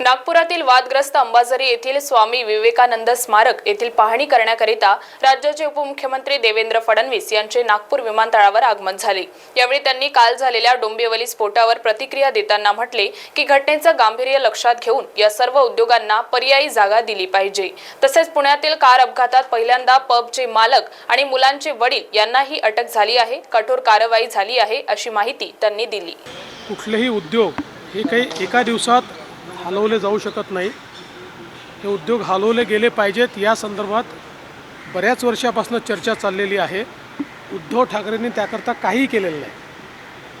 नागपुरातील वादग्रस्त अंबाझरी येथील स्वामी विवेकानंद स्मारक येथील पाहणी करण्याकरिता राज्याचे उपमुख्यमंत्री देवेंद्र फडणवीस यांचे नागपूर विमानतळावर आगमन झाले. यावेळी त्यांनी काल झालेल्या डोंबिवली स्फोटावर प्रतिक्रिया देताना म्हटले की घटनेचं गांभीर्य लक्षात घेऊन या सर्व उद्योगांना पर्यायी जागा दिली पाहिजे. तसेच पुण्यातील कार अपघातात पहिल्यांदा पबचे मालक आणि मुलांचे वडील यांनाही अटक झाली आहे कठोर कारवाई झाली आहे अशी माहिती त्यांनी दिली. कुठलेही उद्योग हे काही एका दिवसात हलवले जाऊ शकत नाही. हे उद्योग हलवले गेले पाहिजेत. या संदर्भात बऱ्याच वर्षापासून चर्चा चाललेली आहे. उद्धव ठाकरेंनी त्याकरता काहीही केलेलं नाही.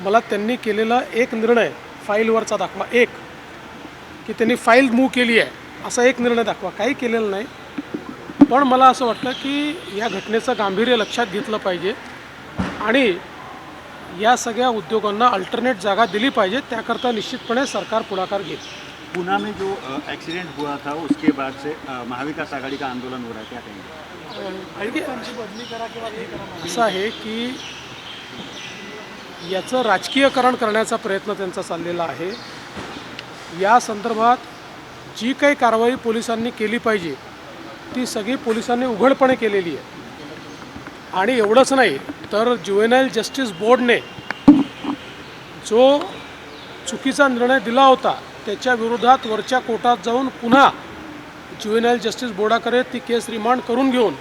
मला त्यांनी केलेला एक निर्णय फाईलवरचा दाखवा. एक की त्यांनी फाईल मूव्ह केली आहे. असा एक निर्णय दाखवा. काही केलेला नाही. पण मला असं वाटतं की या घटनेचं गांभीर्य लक्षात घेतलं पाहिजे आणि या सगळ्या उद्योगांना अल्टरनेट जागा दिली पाहिजे. त्याकरता निश्चितपणे सरकार पुढाकार घेईल. पूना में जो एक्सीडेंट हुआ था उसके बाद से महाविकास आघाड़ी का आंदोलन हो रहा है क्या कहेंगे? असं आहे की याचं राजकीयकरण करण्याचा प्रयत्न त्यांचा चाललेला आहे. या संदर्भात जी काही कारवाई पोलिसांनी केली पाहिजे ती सगळी पोलिसांनी उघडपणे केलेली आहे. आणि एवढंच नाही तर ज्युएनाईल जस्टिस बोर्डने जो चुकीचा निर्णय दिला होता त्याच्या विरोधात वरच्या कोर्टात जाऊन पुन्हा ज्युएनाईल जस्टिस बोर्डाकडे ती केस रिमांड करून घेऊन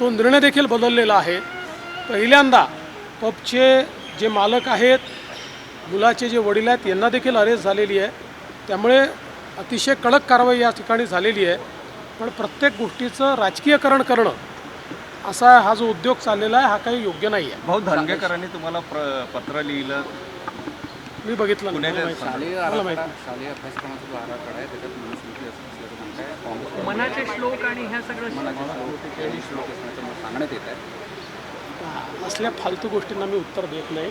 तो निर्णय देखील बदललेला आहे. पहिल्यांदा पबचे जे मालक आहेत मुलाचे जे वडील आहेत यांना देखील अरेस्ट झालेली आहे. त्यामुळे अतिशय कडक कारवाई या ठिकाणी झालेली आहे. पण प्रत्येक गोष्टीचं राजकीयकरण करणं असा हा जो उद्योग चाललेला आहे हा काही योग्य नाही आहे भाऊ धनगेकरांनी तुम्हाला प्र- पत्र लिहिलं मी बघितलं नाही. पुण्याच्या मला माहिती नाही. शालेय मला माहिती आराखडा शालेय अभ्यासक्रमाचा जो आराखडा आहे त्याच्यात मनुस्मृती असल्याचं म्हणताय काँग्रेस मनाचे श्लोक आणि ह्या सगळं मनाच्या स्मृतीचेही श्लोक असण्याचं मत सांगण्यात येत आहे नाही. असल्या फालतू गोष्टींना मी उत्तर देत नाही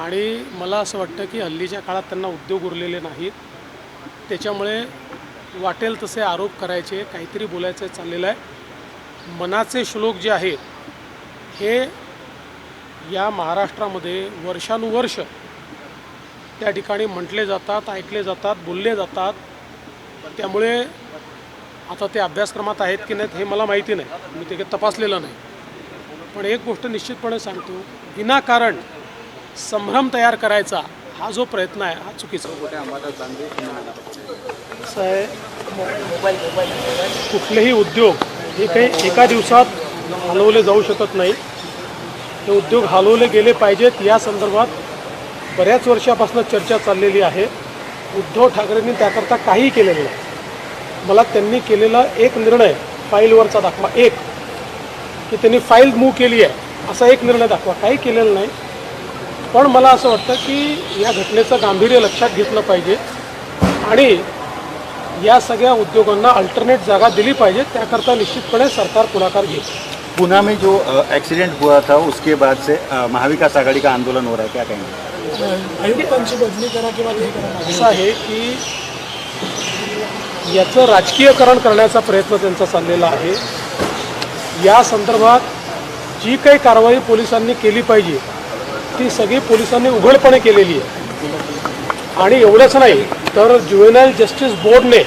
आणि मला असं वाटतं की हल्लीच्या काळात त्यांना उद्योग उरलेले नाहीत त्याच्यामुळे वाटेल तसे आरोप करायचे काहीतरी बोलायचं चाललेलं आहे मनाचे श्लोक जे आहेत हे या महाराष्ट्रामध्ये वर्षानुवर्ष त्या ठिकाणी म्हटले जातात ऐकले जातात बोलले जातात. त्यामुळे आता ते अभ्यासक्रमात आहेत की नाहीत हे मला माहिती नाही. मी ते काही तपासलेलं नाही. पण एक गोष्ट निश्चितपणे सांगतो विनाकारण संभ्रम तयार करायचा हा जो प्रयत्न आहे हा चुकीचा आहे. कुठलेही उद्योग हे काही एका दिवसात हलवले जाऊ शकत नाही. हे उद्योग हलवले गेले पाहिजेत या संदर्भात बऱ्याच वर्षापासून चर्चा चाललेली आहे. उद्धव ठाकरेंनी त्याकरता काही केलेलं नाही. मला त्यांनी केलेला एक निर्णय फाईलवरचा दाखवा. एक की त्यांनी फाईल मूव्ह केली आहे असा एक निर्णय दाखवा. काही केलेला नाही. पण मला असं वाटतं की या घटनेचं गांभीर्य लक्षात घेतलं पाहिजे आणि या सगळ्या उद्योगांना अल्टरनेट जागा दिली पाहिजे. त्याकरता निश्चितपणे सरकार पुढाकार घेईल. पूना में जो एक्सीडेंट हुआ था उसके बाद से महाविकास आघाड़ी का आंदोलन हो रहा है क्या कहेंगे? असं आहे की याचं राजकीयकरण करण्याचा प्रयत्न त्यांचा चाललेला आहे. या संदर्भात जी काही कारवाई पोलिसांनी केली पाहिजे ती सगळी पोलिसांनी उघडपणे केलेली आहे. आणि एवढंच नाही तर ज्युएनाईल जस्टिस बोर्डने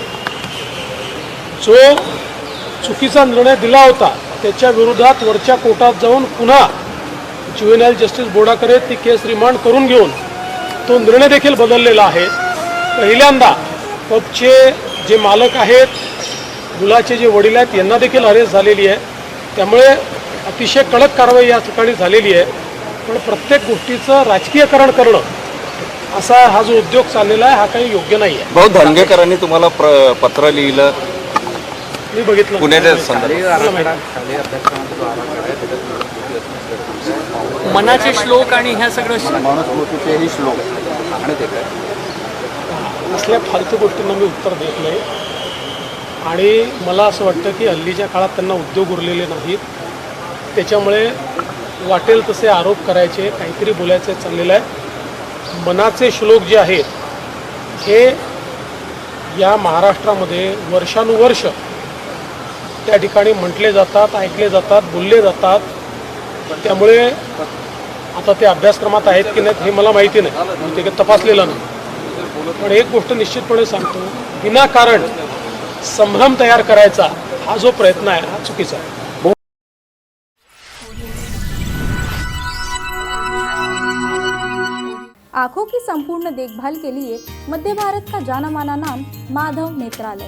जो चुकीचा निर्णय दिला होता त्याच्या विरोधात वरच्या कोर्टात जाऊन पुन्हा ज्युएनाईल जस्टिस बोर्डाकडे ती केस रिमांड करून घेऊन तो निर्णय देखील बदललेला आहे. पहिल्यांदा पबचे जे मालक आहेत मुलाचे जे वडील आहेत यांना देखील अरेस्ट झालेली आहे. त्यामुळे अतिशय कडक कारवाई या ठिकाणी झालेली आहे. पण प्रत्येक गोष्टीचं राजकीयकरण करणं असा हा जो उद्योग चाललेला आहे हा काही योग्य नाही आहे भाऊ धनगेकरांनी तुम्हाला प्र- पत्र लिहिलं मी बघितलं. पुण्याच्या संदर्भात. मनाचे श्लोक आणि ह्या सगळं मनुस्मृतीचेही श्लोक सांगण्यात येत आहे असल्या फालतू गोष्टींना मी उत्तर देत नाही. आणि मला असं वाटतं की हल्लीच्या काळात त्यांना उद्योग उरलेले नाहीत. त्याच्यामुळे वाटेल तसे आरोप करायचे काहीतरी बोलायचं चाललेलं आहे. मनाचे श्लोक जे आहेत हे या महाराष्ट्रामध्ये वर्षानुवर्ष त्या ठिकाणी म्हटले जातात ऐकले जातात बोलले जातात. त्यामुळे आता ते अभ्यासक्रमात आहेत की नाहीत हे मला माहिती नाही. ते काही तपासलेलं नाही. पण एक गोष्ट निश्चितपणे सांगतो विनाकारण संभ्रम तयार करायचा हा जो प्रयत्न आहे हा चुकीचा आहे. आंखों की संपूर्ण देखभाल के लिए मध्य भारत का जाना माना नाम माधव नेत्रालय।